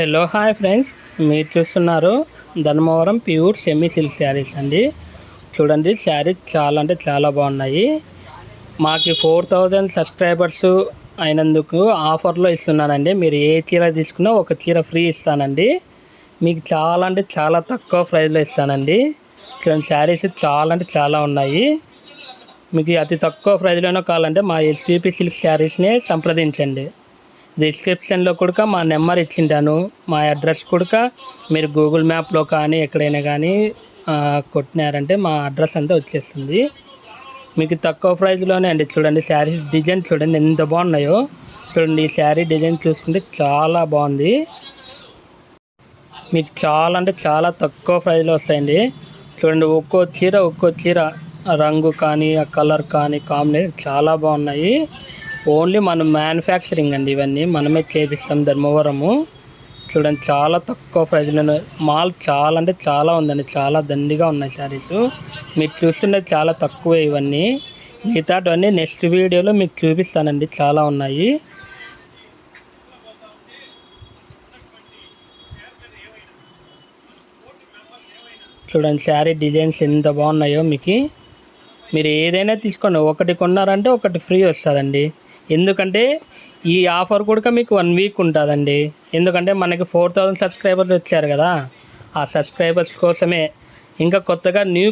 Hello hi friends. మీరు చూస్తున్నారు Dharmavaram pure semi silk sarees అండి. చూడండి శారీస్ చాలా అంటే చాలా బాగున్నాయి. మాకు ఫోర్ థౌజండ్ సబ్స్క్రైబర్స్ అయినందుకు ఆఫర్లో ఇస్తున్నానండి. మీరు ఏ చీర తీసుకున్నా ఒక చీర ఫ్రీ ఇస్తానండి. మీకు చాలా అంటే చాలా తక్కువ ప్రైస్లో ఇస్తానండి. చూడండి శారీస్ చాలా అంటే చాలా ఉన్నాయి. మీకు అతి తక్కువ ప్రైస్లోనే కావాలంటే మా ఎస్పీపీ సిల్క్ శారీస్నే సంప్రదించండి. డిస్క్రిప్షన్లో కూడా మా నెంబర్ ఇచ్చింటాను. మా అడ్రస్ కూడా మీరు గూగుల్ మ్యాప్లో కానీ ఎక్కడైనా కానీ కొట్టినారంటే మా అడ్రస్ అంతా వచ్చేస్తుంది. మీకు తక్కువ ప్రైస్లోనే అండి. చూడండి శారీ డిజైన్ చూడండి ఎంత బాగున్నాయో. చూడండి ఈ శారీ డిజైన్ చూసుకుంటే చాలా బాగుంది. మీకు చాలా అంటే చాలా తక్కువ ప్రైస్లో వస్తాయండి. చూడండి ఒక్కో చీర ఒక్కో చీర రంగు కానీ ఆ కలర్ కానీ కాంబినేషన్ చాలా బాగున్నాయి. ఓన్లీ మనం మ్యానుఫ్యాక్చరింగ్ అండి ఇవన్నీ. మనమే చేపిస్తాం ధర్మవరము. చూడండి చాలా తక్కువ ప్రైజ్లో మాల్ చాలా అంటే చాలా ఉందండి. చాలా దండిగా ఉన్నాయి శారీస్. మీరు చూస్తుంటే చాలా తక్కువే ఇవన్నీ. మిగతావన్నీ నెక్స్ట్ వీడియోలో మీకు చూపిస్తానండి. చాలా ఉన్నాయి. చూడండి శారీ డిజైన్స్ ఎంత బాగున్నాయో మీకు. మీరు ఏదైనా తీసుకోండి. ఒకటి కొన్నారంటే ఒకటి ఫ్రీ వస్తుందండి. ఎందుకంటే ఈ ఆఫర్ కూడా మీకు వన్ వీక్ ఉంటుందండి. ఎందుకంటే మనకి ఫోర్ థౌజండ్ సబ్స్క్రైబర్స్ వచ్చారు కదా. ఆ సబ్స్క్రైబర్స్ కోసమే ఇంకా కొత్తగా న్యూ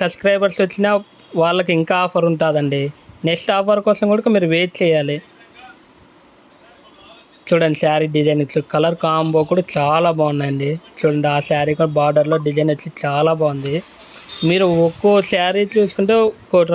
సబ్స్క్రైబర్స్ వచ్చినా వాళ్ళకి ఇంకా ఆఫర్ ఉంటుందండి. నెక్స్ట్ ఆఫర్ కోసం కూడా మీరు వెయిట్ చేయాలి. చూడండి శారీ డిజైన్ ఇట్లా కలర్ కాంబో కూడా చాలా బాగుందండి చూడండి ఆ శారీ కూడా బార్డర్లో డిజైన్ వచ్చి చాలా బాగుంది. మీరు ఒక్కో శారీ చూసుకుంటే ఒక్కో